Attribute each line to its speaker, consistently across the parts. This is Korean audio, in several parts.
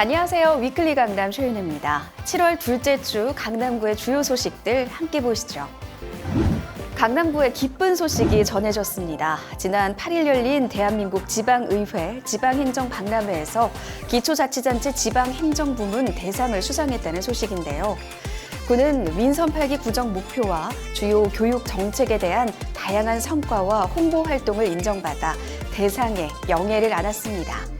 Speaker 1: 안녕하세요. 위클리 강남 쇼윤입니다. 7월 둘째 주 강남구의 주요 소식들 함께 보시죠. 강남구의 기쁜 소식이 전해졌습니다. 지난 8일 열린 대한민국 지방의회 지방행정박람회에서 기초자치단체 지방행정부문 대상을 수상했다는 소식인데요. 구는 민선 8기 구정 목표와 주요 교육 정책에 대한 다양한 성과와 홍보 활동을 인정받아 대상에 영예를 안았습니다.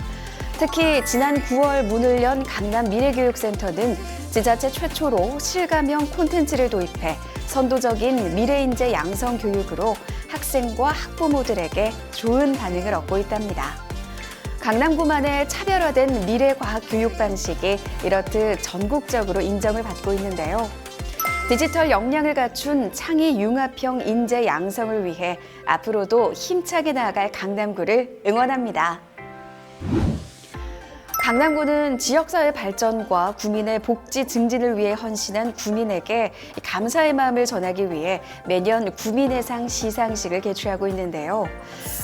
Speaker 1: 특히 지난 9월 문을 연 강남 미래교육센터 는 지자체 최초로 실감형 콘텐츠를 도입해 선도적인 미래인재 양성 교육으로 학생과 학부모들에게 좋은 반응을 얻고 있답니다. 강남구만의 차별화된 미래과학 교육 방식이 이렇듯 전국적으로 인정을 받고 있는데요. 디지털 역량을 갖춘 창의 융합형 인재 양성을 위해 앞으로도 힘차게 나아갈 강남구를 응원합니다. 강남구는 지역사회 발전과 구민의 복지 증진을 위해 헌신한 구민에게 감사의 마음을 전하기 위해 매년 구민의상 시상식을 개최하고 있는데요.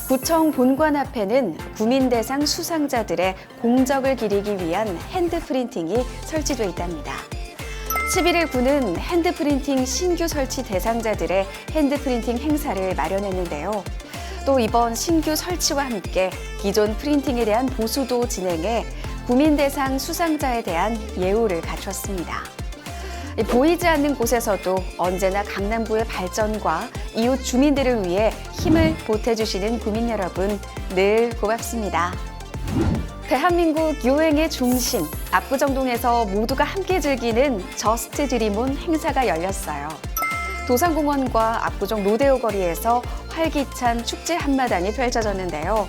Speaker 1: 구청 본관 앞에는 구민대상 수상자들의 공적을 기리기 위한 핸드프린팅이 설치돼 있답니다. 11일 구는 핸드프린팅 신규 설치 대상자들의 핸드프린팅 행사를 마련했는데요. 또 이번 신규 설치와 함께 기존 프린팅에 대한 보수도 진행해 구민대상 수상자에 대한 예우를 갖췄습니다. 보이지 않는 곳에서도 언제나 강남구의 발전과 이웃 주민들을 위해 힘을 보태주시는 구민 여러분 늘 고맙습니다. 대한민국 여행의 중심 압구정동에서 모두가 함께 즐기는 저스트 드림온 행사가 열렸어요. 도산공원과 압구정 로데오 거리에서 활기찬 축제 한마당이 펼쳐졌는데요.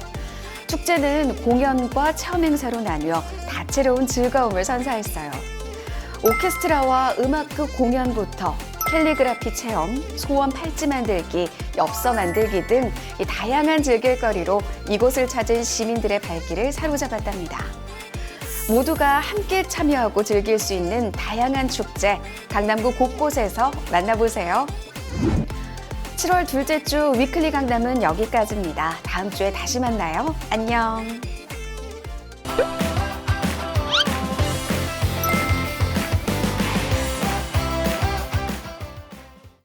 Speaker 1: 축제는 공연과 체험 행사로 나뉘어 다채로운 즐거움을 선사했어요. 오케스트라와 음악극 공연부터 캘리그라피 체험, 소원 팔찌 만들기, 엽서 만들기 등이 다양한 즐길거리로 이곳을 찾은 시민들의 발길을 사로잡았답니다. 모두가 함께 참여하고 즐길 수 있는 다양한 축제, 강남구 곳곳에서 만나보세요. 7월 둘째 주 위클리 강남은 여기까지입니다. 다음 주에 다시 만나요. 안녕.